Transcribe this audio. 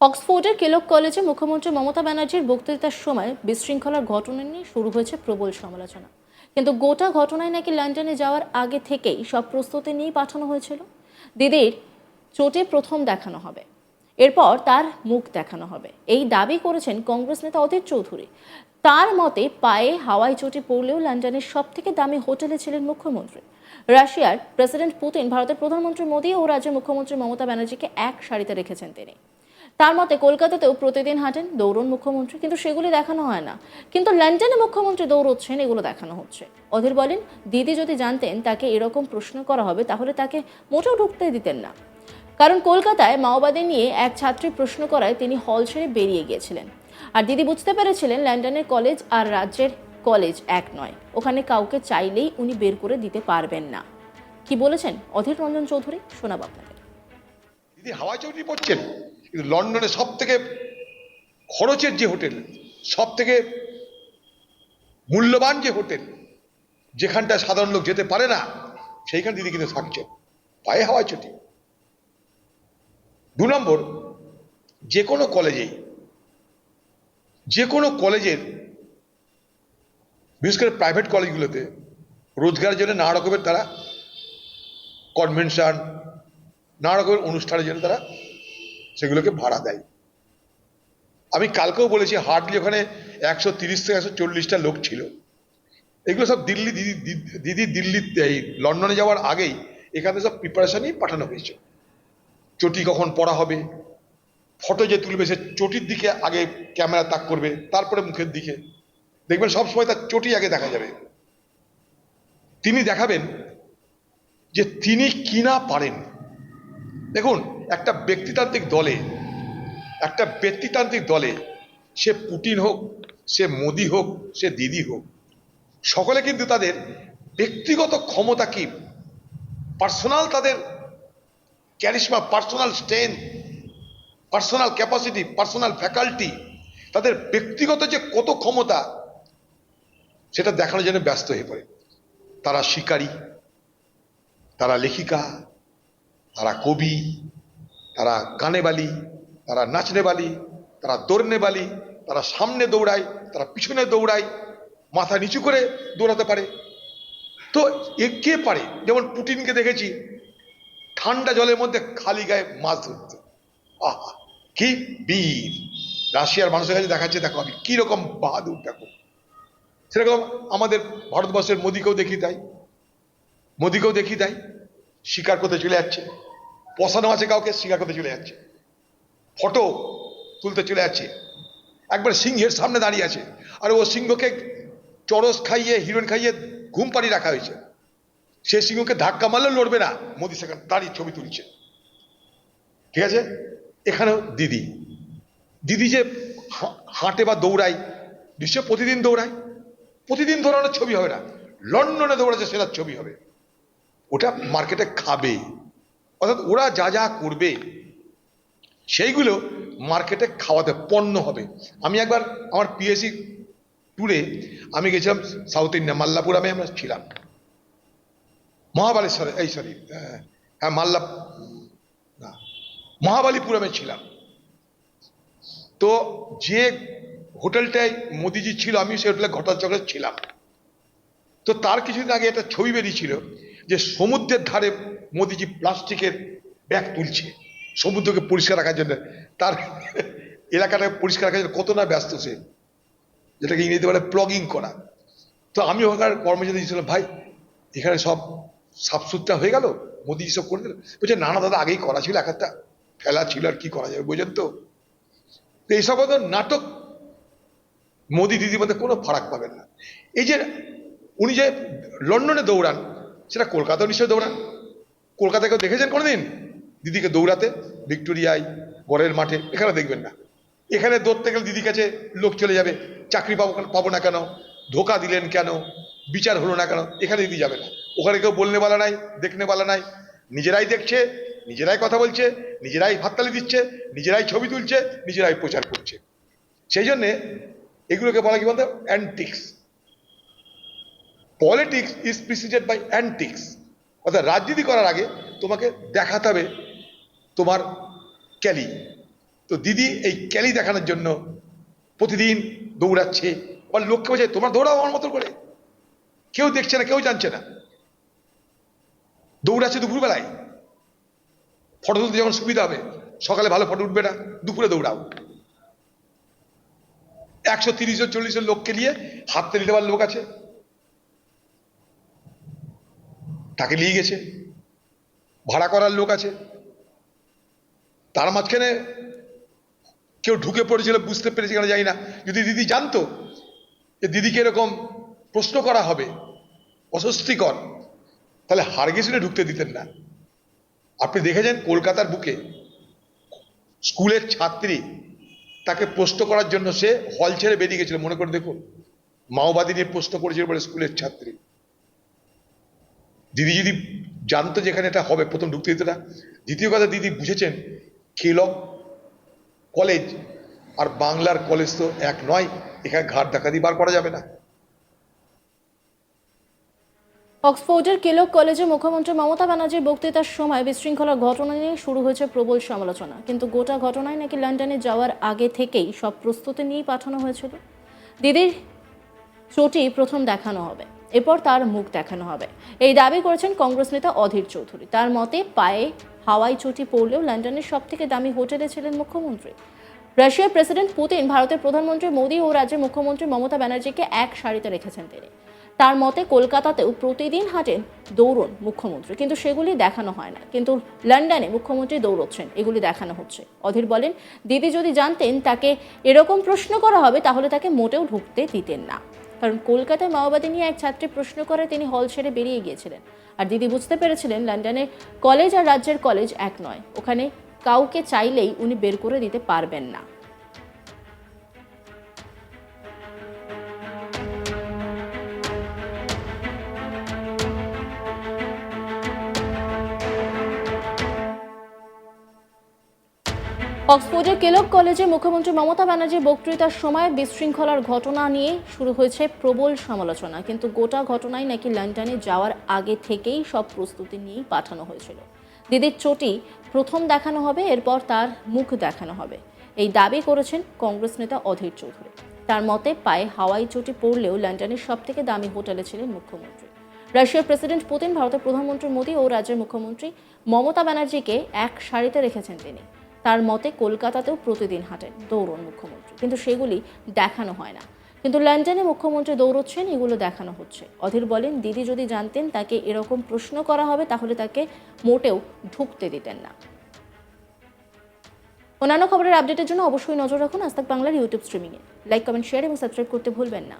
অক্সফোর্ডের কেলক কলেজে মুখ্যমন্ত্রী মমতা ব্যানার্জির বক্তৃতার সময় বিশৃঙ্খলার ঘটনা নিয়ে শুরু হয়েছে প্রবল সমালোচনা। কিন্তু গোটা ঘটনায় নাকি লন্ডনে যাওয়ার আগে থেকেই সব প্রস্তুতি নিয়েই পাঠানো হয়েছিল। দিদির চোটে প্রথম দেখানো হবে। এরপর তার মুখ দেখানো হবে। এই দাবি করেছেন কংগ্রেস নেতা অধীর চৌধুরী। তার মতে পায়ে হাওয়াই চোটে পড়লেও লন্ডনের সব থেকে দামি হোটেলে ছিলেন মুখ্যমন্ত্রী। রাশিয়ার প্রেসিডেন্ট পুতিন, ভারতের প্রধানমন্ত্রী মোদী ও রাজ্যের মুখ্যমন্ত্রী মমতা ব্যানার্জিকে এক সারিতে রেখেছেন তিনি। তার মতে কলকাতাতেও প্রতিদিন হাঁটেন দৌড়ন মুখ্যমন্ত্রী, কিন্তু সেগুলি দেখানো হয় না। কিন্তু লন্ডনে মুখ্যমন্ত্রী দৌড়চ্ছেন, এগুলো দেখানো হচ্ছে। অধীর বলেন, দিদি যদি জানতেন তাকে এরকম প্রশ্ন করা হবে, তাহলে তাকে মোটেও ঢুকতে দিতেন না। কারণ কলকাতায় মাওবাদী নিয়ে এক ছাত্রী প্রশ্ন করায় তিনি হল ছেড়ে বেরিয়ে গিয়েছিলেন। আর দিদি বুঝতে পেরেছিলেন লন্ডনের কলেজ আর রাজ্যের কলেজ এক নয়। ওখানে কাউকে চাইলেই উনি বের করে দিতে পারবেন না। কি বলেছেন অধীর রঞ্জন চৌধুরী? শোনাব আপনাকে দিদি হাওয়াই চৌধুরী পড়ছেন? কিন্তু লন্ডনে সব থেকে খরচের যে হোটেল সব থেকে মূল্যবান যে হোটেল, যেখানটা সাধারণ লোক যেতে পারে না, সেইখানে দিদি কিন্তু থাকছেন পায়ে হাওয়াই চটি দু নম্বর, যে কোনো কলেজেই যে কোনো কলেজের বিশেষ করে প্রাইভেট কলেজগুলোতে রোজগারের জন্য নানা রকমের তারা কনভেনশন নানা রকমের অনুষ্ঠানের জন্য তারা সেগুলোকে ভাড়া দেয়। আমি কালকেও বলেছি, হার্ডলি ওখানে একশো তিরিশ থেকে একশো চল্লিশটা লোক ছিল। এগুলো সব দিল্লি দিদি, দিদি- দিল্লি, এই লন্ডনে যাওয়ার আগেই এখানে সব প্রিপারেশনই পাঠানো হয়েছে। চটি কখন পড়া হবে ফটো যে তুলবে, সে চটির দিকে আগে ক্যামেরা তাক করবে, তারপরে মুখের দিকে। দেখবেন সব সময় তার চটি আগে দেখা যাবে। তিনি দেখাবেন যে তিনি কিনা পারেন। দেখুন, একটা ব্যক্তিতান্ত্রিক দলে, একটা ব্যক্তিতান্ত্রিক দলে সে পুটিন হোক, সে মোদি হোক, সে দিদি হোক, সকলে কিন্তু তাদের ব্যক্তিগত ক্ষমতা কি? পার্সোনাল তাদের charisma personal strength personal capacity personal faculty তাদের ব্যক্তিগত যে কত ক্ষমতা, সেটা দেখানোর জন্য ব্যস্ত হয়ে পড়ে। তারা শিকারী, তারা লেখিকা তারা কবি, তারা গানে বালি, তারা নাচনে বালি, তারা দৌড়নে বালি, তারা সামনে দৌড়ায়, তারা পিছনে দৌড়ায়, মাথা নিচু করে দৌড়াতে পারে। তো এ কে পারে? যেমন পুটিনকে দেখেছি, ঠান্ডা জলের মধ্যে খালি গায়ে মাছ ধরতে। আহা, কি বীর! রাশিয়ার মানুষের কাছে দেখাচ্ছে, দেখো আমি কীরকম বাহাদুর, দেখো। সেরকম আমাদের ভারতবর্ষের মোদিকেও দেখি তাই, মোদিকেও দেখি তাই। শিকার করতে চলে যাচ্ছে। পশানো আছে কাউকে, শিকার করতে চলে যাচ্ছে। ফটো তুলতে চলে যাচ্ছে। একবার সিংহের সামনে দাঁড়িয়ে আছে। আর ও সিংহকে চরস খাইয়ে হিরোইন খাইয়ে ঘুম পাড়ি রাখা হয়েছে। সে সিংহকে ধাক্কা মারলেও লড়বে না। মোদি সেখানে দাঁড়িয়ে ছবি তুলছে। ঠিক আছে? এখানেও দিদি। দিদি যে হাঁটে বা দৌড়ায় বিশ্বে প্রতিদিন দৌড়ায়? প্রতিদিন দৌড়ানোর ছবি হবে না। লন্ডনে দৌড়াচ্ছে, সেটার ছবি হবে। ওটা মার্কেটে খাবে। অর্থাৎ ওরা যা যা করবে, সেইগুলো মার্কেটে খাওয়াতে পণ্য হবে। আমি একবার আমার পিএসসি ট্যুরে আমি গেছিলাম সাউথ ইন্ডিয়া মাল্লাপুরামে আমরা ছিলাম। মহাবালেশ্বরে, এই সরি হ্যাঁ মাল্লা, না মহাবালিপুরমে ছিলাম। তো যে হোটেলটায় মোদিজি ছিল আমি সেই হোটেলে ঘটাচক্রে ছিলাম। তো তার কিছুদিন আগে একটা ছবি বেরিয়েছিল যে সমুদ্রের ধারে মোদিজি প্লাস্টিকের ব্যাগ তুলছে। সমুদ্রকে পরিষ্কার রাখার জন্য। তার এলাকাটাকে পরিষ্কার রাখার জন্য কত না ব্যস্ত সে। যেটাকে ইংরেজিতে বলে প্লগিং করা। তো আমি ওখানকার কর্মচারী দিয়েছিলাম ভাই, এখানে সব সাফসুতরা হয়ে গেল? মোদি সব করে দিল? বলছে, না না, দাদা, আগেই করা ছিল, এক একটা ফেলা ছিল, আর কি করা যাবে, বোঝেন তো? তো এইসব নাটক মোদি দিদির মধ্যে কোনো ফারাক পাবেন না। এই যে উনি যে লন্ডনে দৌড়ান, সেটা কলকাতাও নিশ্চয়ই দৌড়ান। কলকাতায় কেউ দেখেছেন কোনোদিন? দিদিকে দৌড়াতে, ভিক্টোরিয়ায়, বরের মাঠে, এখানে দেখবেন না। এখানে দৌড়তে গেলে দিদির কাছে লোক চলে যাবে, চাকরি পাবো পাবো না কেন, ধোকা দিলেন কেন, বিচার হলো না কেন, এখানে দিদি যাবে না। ওখানে কেউ বলনে বালা নাই দেখনে বালা নাই। নিজেরাই দেখছে, নিজেরাই কথা বলছে, নিজেরাই হাততালি দিচ্ছে, নিজেরাই ছবি তুলছে, নিজেরাই প্রচার করছে। সেই জন্যে এগুলোকে বলা কি বলতে? Antics politics is preceded by antics অর্থাৎ রাজনীতি করার আগে তোমাকে দেখাতে হবে তোমার ক্যালি। তো দিদি এই ক্যালি দেখানোর জন্য প্রতিদিন দৌড়াচ্ছে। আর লোককে বোঝায় তোমার দৌড়াও আমার মতো করে। কেউ দেখছে না, কেউ জানছে না। দৌড়াচ্ছে দুপুরবেলায়। ফটো তুলতে যখন সুবিধা হবে, সকালে ভালো ফটো উঠবে না, দুপুরে দৌড়াও। একশো তিরিশ জন, চল্লিশ জন লোককে নিয়ে হাততে নিতে পারার লোক আছে। তাকে নিয়ে গেছে। ভাড়া করার লোক আছে। তার মাঝখানে কেউ ঢুকে পড়েছিল, বুঝতে পেরেছে কেন জানি না। যদি দিদি জানতো যে দিদিকে এরকম প্রশ্ন করা হবে, অস্বস্তিকর, তাহলে হারগেসিনে ঢুকতে দিতেন না। আপনি দেখেছেন কলকাতার বুকে স্কুলের ছাত্রী তাকে প্রশ্ন করার জন্য সে হল ছেড়ে বেরিয়ে গেছিল। মনে করে দেখুন, মাওবাদী নিয়ে প্রশ্ন করেছিল বলে স্কুলের ছাত্রী। দিদি যদি জানতো যেখানে এটা হবে, প্রথম ঢুকতে দিত না। দ্বিতীয় কথা, দিদি বুঝেছেন কেলক কলেজ আর বাংলার কলেজ তো এক নয়, এখানে ঘাট ডাকাতি বার করা যাবে না। অক্সফোর্ডের কেলক কলেজে মুখ্যমন্ত্রী মমতা ব্যানার্জির বক্তৃতার সময় বিশৃঙ্খলার ঘটনা নিয়ে শুরু হয়েছে প্রবল সমালোচনা। কিন্তু গোটা ঘটনায় নাকি লন্ডনে যাওয়ার আগে থেকেই সব প্রস্তুতি নিয়েই পাঠানো হয়েছিল। দিদির চটি প্রথম দেখানো হবে। এরপর তার মুখ দেখানো হবে। এই দাবি করেছেন কংগ্রেস নেতা অধীর চৌধুরী। তার মতে, পায়ে হাওয়াই চটি পড়লেও লন্ডনের সব থেকে দামি হোটেলে ছিলেন মুখ্যমন্ত্রী। রাশিয়ার প্রেসিডেন্ট পুতিন ভারতের প্রধানমন্ত্রী মোদী ও রাজ্যের মুখ্যমন্ত্রী মমতা ব্যানার্জিকে এক সারিতে রেখেছেন তিনি। তার মতে, কলকাতাতেও প্রতিদিন হাঁটেন দৌড়ন মুখ্যমন্ত্রী, কিন্তু সেগুলি দেখানো হয় না। কিন্তু লন্ডনে মুখ্যমন্ত্রী দৌড়চ্ছেন, এগুলি দেখানো হচ্ছে। অধীর বলেন, দিদি যদি জানতেন তাকে এরকম প্রশ্ন করা হবে, তাহলে তাকে মোটেও ঢুকতে দিতেন না। কারণ কলকাতায় মাওবাদী নিয়ে এক ছাত্রী প্রশ্ন করে তিনি হল ছেড়ে বেরিয়ে গিয়েছিলেন। আর দিদি বুঝতে পেরেছিলেন লন্ডনে কলেজ আর রাজ্যের কলেজ এক নয়। ওখানে কাউকে চাইলেই উনি বের করে দিতে পারবেন না। অক্সফোর্ডের কেলক কলেজে মুখ্যমন্ত্রী মমতা ব্যানার্জির বক্তৃতার সময় বিশৃঙ্খলার ঘটনা নিয়ে শুরু হয়েছে প্রবল সমালোচনা। কিন্তু গোটা ঘটনাই নাকি লন্ডনে যাওয়ার আগে থেকেই সব প্রস্তুতি নিয়েই পাঠানো হয়েছিল। দিদির চটি প্রথম দেখানো হবে, এরপর তার মুখ দেখানো হবে। এই দাবি করেছেন কংগ্রেস নেতা অধীর চৌধুরী। তার মতে, পায়ে হাওয়াই চটি পড়লেও লন্ডনের সব থেকে দামি হোটেলে ছিলেন মুখ্যমন্ত্রী। রাশিয়ার প্রেসিডেন্ট পুতিন, ভারতের প্রধানমন্ত্রী মোদী ও রাজ্যের মুখ্যমন্ত্রী মমতা ব্যানার্জিকে এক সারিতে রেখেছেন তিনি। তার মতে কলকাতাতেও প্রতিদিন হাঁটেন দৌড়ন মুখ্যমন্ত্রী। কিন্তু সেগুলি দেখানো হয় না। কিন্তু লন্ডনে মুখ্যমন্ত্রী দৌড়চ্ছেন, এগুলো দেখানো হচ্ছে। অধীর বলেন, দিদি যদি জানতেন তাকে এরকম প্রশ্ন করা হবে, তাহলে তাকে মোটেও ঢুকতে দিতেন না। অন্যান্য খবরের আপডেটের জন্য অবশ্যই নজর রাখুন আজ বাংলার ইউটিউব স্ট্রিমিংয়ে। লাইক, কমেন্ট, শেয়ার এবং সাবস্ক্রাইব করতে ভুলবেন না।